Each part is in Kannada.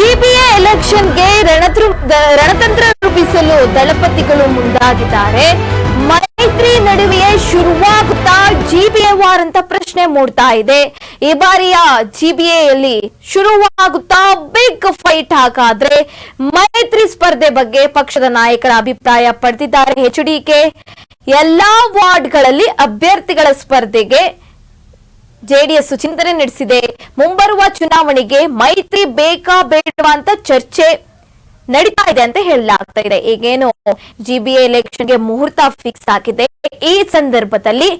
ಜಿಬಿಎ ಎಲೆಕ್ಷನ್ಗೆ ರಣತೃ ರಣತಂತ್ರ ರೂಪಿಸಲು ದಳಪತಿಗಳು ಮುಂದಾಗಿದ್ದಾರೆ. ಮೈತ್ರಿ ನಡುವೆಯೇ ಶುರುವಾಗುತ್ತಾ ಜಿಬಿಎ ವಾರ್ ಅಂತ ಪ್ರಶ್ನೆ ಮೂಡ್ತಾ ಇದೆ. ಈ ಬಾರಿಯ ಜಿಬಿಎಯಲ್ಲಿ ಶುರುವಾಗುತ್ತಾ ಬಿಗ್ ಫೈಟ್ ಹಾಕಾದ್ರೆ ಮೈತ್ರಿ ಸ್ಪರ್ಧೆ ಬಗ್ಗೆ ಪಕ್ಷದ ನಾಯಕರ ಅಭಿಪ್ರಾಯ ಪಡೆದಿದ್ದಾರೆ. ಹೆಚ್ಡಿಕೆ ಎಲ್ಲಾ ವಾರ್ಡ್ಗಳಲ್ಲಿ ಅಭ್ಯರ್ಥಿಗಳ ಸ್ಪರ್ಧೆಗೆ ಜೆಡಿಎಸ್ ಚಿಂತನೆ ನಡೆಸಿದೆ. ಮುಂಬರುವ ಚುನಾವಣೆಗೆ ಮೈತ್ರಿ ಬೇಕಾ ಬೇಡವಾ ಅಂತ ಚರ್ಚೆ ನಡೀತಾ ಇದೆ ಅಂತ ಹೇಳಲಾಗ್ತಾ ಇದೆ. ಈಗೇನು ಜಿಬಿಎ ಎಲೆಕ್ಷನ್ಗೆ ಮುಹೂರ್ತ ಫಿಕ್ಸ್ ಆಗಿದೆ ಈ ಸಂದರ್ಭದಲ್ಲಿ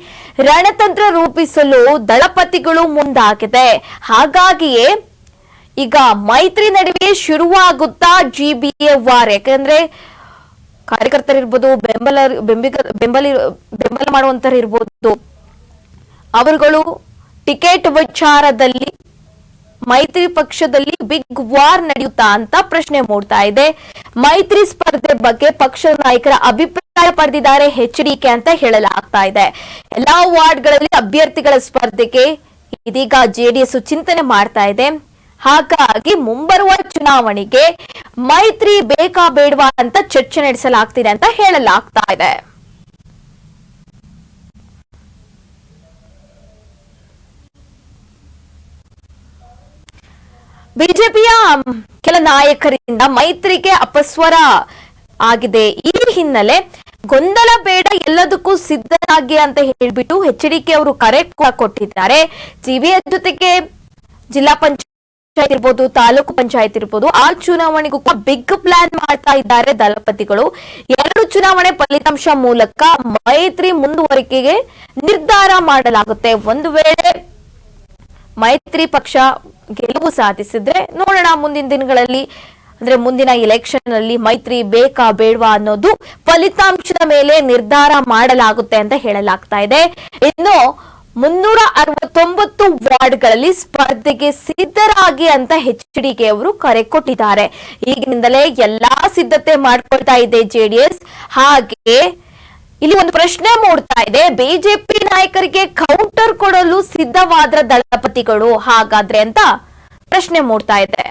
ರಣತಂತ್ರ ರೂಪಿಸಲು ದಳಪತಿಗಳು ಮುಂದಾಗಿದೆ. ಹಾಗಾಗಿಯೇ ಈಗ ಮೈತ್ರಿ ನಡುವೆ ಶುರುವಾಗುತ್ತಾ ಜಿಬಿಎ ವಾರ್? ಯಾಕಂದ್ರೆ ಕಾರ್ಯಕರ್ತರಿರ್ಬೋದು ಬೆಂಬಲ ಬೆಂಬಿಗ, ಬೆಂಬಲ ಬೆಂಬಲ ಮಾಡುವಂತರಿರ್ಬೋದು, ಅವರುಗಳು ಟಿಕೆಟ್ ವಿಚಾರದಲ್ಲಿ ಮೈತ್ರಿ ಪಕ್ಷದಲ್ಲಿ ಬಿಗ್ ವಾರ್ ನಡೆಯುತ್ತಾ ಅಂತ ಪ್ರಶ್ನೆ ಮೂಡ್ತಾ ಇದೆ. ಮೈತ್ರಿ ಸ್ಪರ್ಧೆ ಬಗ್ಗೆ ಪಕ್ಷದ ನಾಯಕರ ಅಭಿಪ್ರಾಯ ಪಡೆದಿದ್ದಾರೆ ಎಚ್ಡಿಕೆ ಅಂತ ಹೇಳಲಾಗ್ತಾ ಇದೆ. ಎಲ್ಲಾ ವಾರ್ಡ್ಗಳಲ್ಲಿ ಅಭ್ಯರ್ಥಿಗಳ ಸ್ಪರ್ಧೆಗೆ ಇದೀಗ ಜೆಡಿಎಸ್ ಚಿಂತನೆ ಮಾಡ್ತಾ ಇದೆ. ಹಾಗಾಗಿ ಮುಂಬರುವ ಚುನಾವಣೆಗೆ ಮೈತ್ರಿ ಬೇಕಾ ಬೇಡವಾ ಅಂತ ಚರ್ಚೆ ನಡೆಸಲಾಗ್ತಿದೆ ಅಂತ ಹೇಳಲಾಗ್ತಾ ಇದೆ. ಬಿಜೆಪಿಯ ಕೆಲ ನಾಯಕರಿಂದ ಮೈತ್ರಿಗೆ ಅಪಸ್ವರ ಆಗಿದೆ. ಈ ಹಿನ್ನೆಲೆ ಗೊಂದಲ ಬೇಡ ಎಲ್ಲದಕ್ಕೂ ಸಿದ್ಧರಾಗಿ ಅಂತ ಹೇಳ್ಬಿಟ್ಟು ಎಚ್ಡಿಕೆ ಅವರು ಕರೆ ಕೊಟ್ಟಿದ್ದಾರೆ. ಜಿವಿಯ ಜೊತೆಗೆ ಜಿಲ್ಲಾ ಪಂಚಾಯತ್ ಇರ್ಬೋದು, ತಾಲೂಕು ಪಂಚಾಯತ್ ಇರ್ಬೋದು, ಆ ಚುನಾವಣೆಗೂ ಕೂಡ ಬಿಗ್ ಪ್ಲಾನ್ ಮಾಡ್ತಾ ಇದ್ದಾರೆ ದಳಪತಿಗಳು. ಎರಡು ಚುನಾವಣೆ ಫಲಿತಾಂಶ ಮೂಲಕ ಮೈತ್ರಿ ಮುಂದುವರಿಕೆಗೆ ನಿರ್ಧಾರ ಮಾಡಲಾಗುತ್ತೆ. ಒಂದು ವೇಳೆ ಮೈತ್ರಿ ಪಕ್ಷ ಗೆಲುವು ಸಾಧಿಸಿದ್ರೆ ನೋಡೋಣ ಮುಂದಿನ ದಿನಗಳಲ್ಲಿ, ಅಂದ್ರೆ ಮುಂದಿನ ಎಲೆಕ್ಷನ್ ಅಲ್ಲಿ ಮೈತ್ರಿ ಬೇಕಾ ಬೇಡವಾ ಅನ್ನೋದು ಫಲಿತಾಂಶದ ಮೇಲೆ ನಿರ್ಧಾರ ಮಾಡಲಾಗುತ್ತೆ ಅಂತ ಹೇಳಲಾಗ್ತಾ ಇದೆ. ಇನ್ನು ಮುನ್ನೂರ ಅರವತ್ತೊಂಬತ್ತು ವಾರ್ಡ್ಗಳಲ್ಲಿ ಸ್ಪರ್ಧೆಗೆ ಸಿದ್ಧರಾಗಿ ಅಂತ ಎಚ್ಡಿಕೆ ಅವರು ಕರೆ ಕೊಟ್ಟಿದ್ದಾರೆ. ಈಗಿನಿಂದಲೇ ಎಲ್ಲಾ ಸಿದ್ಧತೆ ಮಾಡ್ಕೊಳ್ತಾ ಇದೆ ಜೆಡಿಎಸ್. ಹಾಗೆ ಇಲ್ಲಿ ಒಂದು ಪ್ರಶ್ನೆ ಮೂಡ್ತಾ ಇದೆ. ಬಿಜೆಪಿ ನಾಯಕರಿಗೆ ಕೌಂಟರ್ ಕೊಡಲು ಸಿದ್ಧವಾದ ದಳಪತಿಗಳು ಹಾಗಾದ್ರೆ ಅಂತ ಪ್ರಶ್ನೆ ಮೂಡ್ತಾ ಇದೆ.